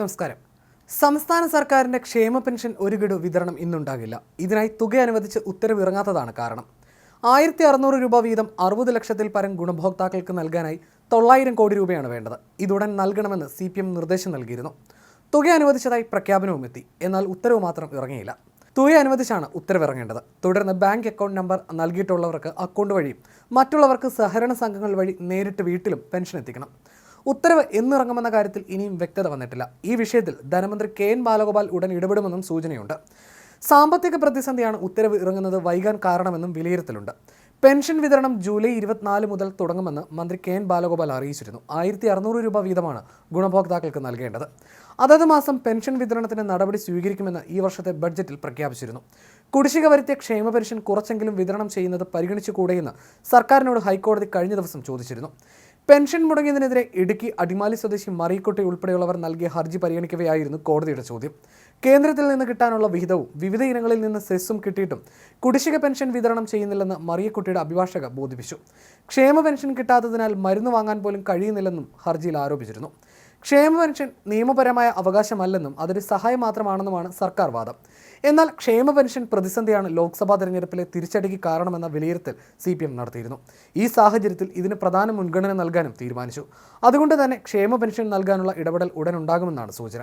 നമസ്കാരം. സംസ്ഥാന സർക്കാരിന്റെ ക്ഷേമ പെൻഷൻ ഒരു ഗഡു വിതരണം ഇന്നുണ്ടാകില്ല. ഇതിനായി തുക അനുവദിച്ച് ഉത്തരവ് ഇറങ്ങാത്തതാണ് കാരണം. ആയിരത്തി അറുന്നൂറ് രൂപ വീതം അറുപത് ലക്ഷത്തിൽ പരം ഗുണഭോക്താക്കൾക്ക് നൽകാനായി തൊള്ളായിരം കോടി രൂപയാണ് വേണ്ടത്. ഇതുടൻ നൽകണമെന്ന് സി പി എം നിർദ്ദേശം നൽകിയിരുന്നു. തുക അനുവദിച്ചതായി പ്രഖ്യാപനവും എത്തി. എന്നാൽ ഉത്തരവ് മാത്രം ഇറങ്ങിയില്ല. തുക അനുവദിച്ചാണ് ഉത്തരവിറങ്ങേണ്ടത് തുടർന്ന് ബാങ്ക് അക്കൗണ്ട് നമ്പർ നൽകിയിട്ടുള്ളവർക്ക് അക്കൗണ്ട് വഴിയും മറ്റുള്ളവർക്ക് സഹകരണ സംഘങ്ങൾ വഴി നേരിട്ട് വീട്ടിലും പെൻഷൻ എത്തിക്കണം. ഉത്തരവ് എന്നിറങ്ങുമെന്ന കാര്യത്തിൽ ഇനിയും വ്യക്തത വന്നിട്ടില്ല. ഈ വിഷയത്തിൽ ധനമന്ത്രി കെ എൻ ബാലഗോപാൽ ഉടൻ ഇടപെടുമെന്നും സൂചനയുണ്ട്. സാമ്പത്തിക പ്രതിസന്ധിയാണ് ഉത്തരവ് ഇറങ്ങുന്നത് വൈകാൻ കാരണമെന്നും വിലയിരുത്തലുണ്ട്. പെൻഷൻ വിതരണം ജൂലൈ ഇരുപത്തിനാല് മുതൽ തുടങ്ങുമെന്ന് മന്ത്രി കെ എൻ ബാലഗോപാൽ അറിയിച്ചിരുന്നു. ആയിരത്തി അറുന്നൂറ് രൂപ വീതമാണ് ഗുണഭോക്താക്കൾക്ക് നൽകേണ്ടത്. അതത് മാസം പെൻഷൻ വിതരണത്തിന് നടപടി സ്വീകരിക്കുമെന്ന് ഈ വർഷത്തെ ബഡ്ജറ്റിൽ പ്രഖ്യാപിച്ചിരുന്നു. കുടിശ്ശിക വരുത്തിയ ക്ഷേമ പെൻഷൻ കുറച്ചെങ്കിലും വിതരണം ചെയ്യുന്നത് പരിഗണിച്ചുകൂടെയെന്ന് സർക്കാരിനോട് ഹൈക്കോടതി കഴിഞ്ഞ ദിവസം ചോദിച്ചിരുന്നു. പെൻഷൻ മുടങ്ങിയതിനെതിരെ ഇടുക്കി അടിമാലി സ്വദേശി മറിയക്കുട്ടി ഉൾപ്പെടെയുള്ളവർ നൽകിയ ഹർജി പരിഗണിക്കവെയായിരുന്നു കോടതിയുടെ ചോദ്യം. കേന്ദ്രത്തിൽ നിന്ന് കിട്ടാനുള്ള വിഹിതവും വിവിധ ഇനങ്ങളിൽ നിന്ന് സെസ്സും കിട്ടിയിട്ടും കുടിശ്ശിക പെൻഷൻ വിതരണം ചെയ്യുന്നില്ലെന്ന് മറിയക്കുട്ടിയുടെ അഭിഭാഷക ബോധിപ്പിച്ചു. ക്ഷേമ പെൻഷൻ കിട്ടാത്തതിനാൽ മരുന്ന് വാങ്ങാൻ പോലും കഴിയുന്നില്ലെന്നും ഹർജിയിൽ ആരോപിച്ചിരുന്നു. ക്ഷേമ പെൻഷൻ നിയമപരമായ അവകാശമല്ലെന്നും അതൊരു സഹായം മാത്രമാണെന്നുമാണ് സർക്കാർ വാദം. എന്നാൽ ക്ഷേമ പെൻഷൻ പ്രതിസന്ധിയാണ് ലോക്സഭാ തെരഞ്ഞെടുപ്പിലെ തിരിച്ചടിക്ക് കാരണമെന്ന വിലയിരുത്തൽ സി പി എം നടത്തിയിരുന്നു. ഈ സാഹചര്യത്തിൽ ഇതിന് പ്രധാന മുൻഗണന നൽകാനും തീരുമാനിച്ചു. അതുകൊണ്ട് തന്നെ ക്ഷേമ പെൻഷൻ നൽകാനുള്ള ഇടപെടൽ ഉടൻ ഉണ്ടാകുമെന്നാണ് സൂചന.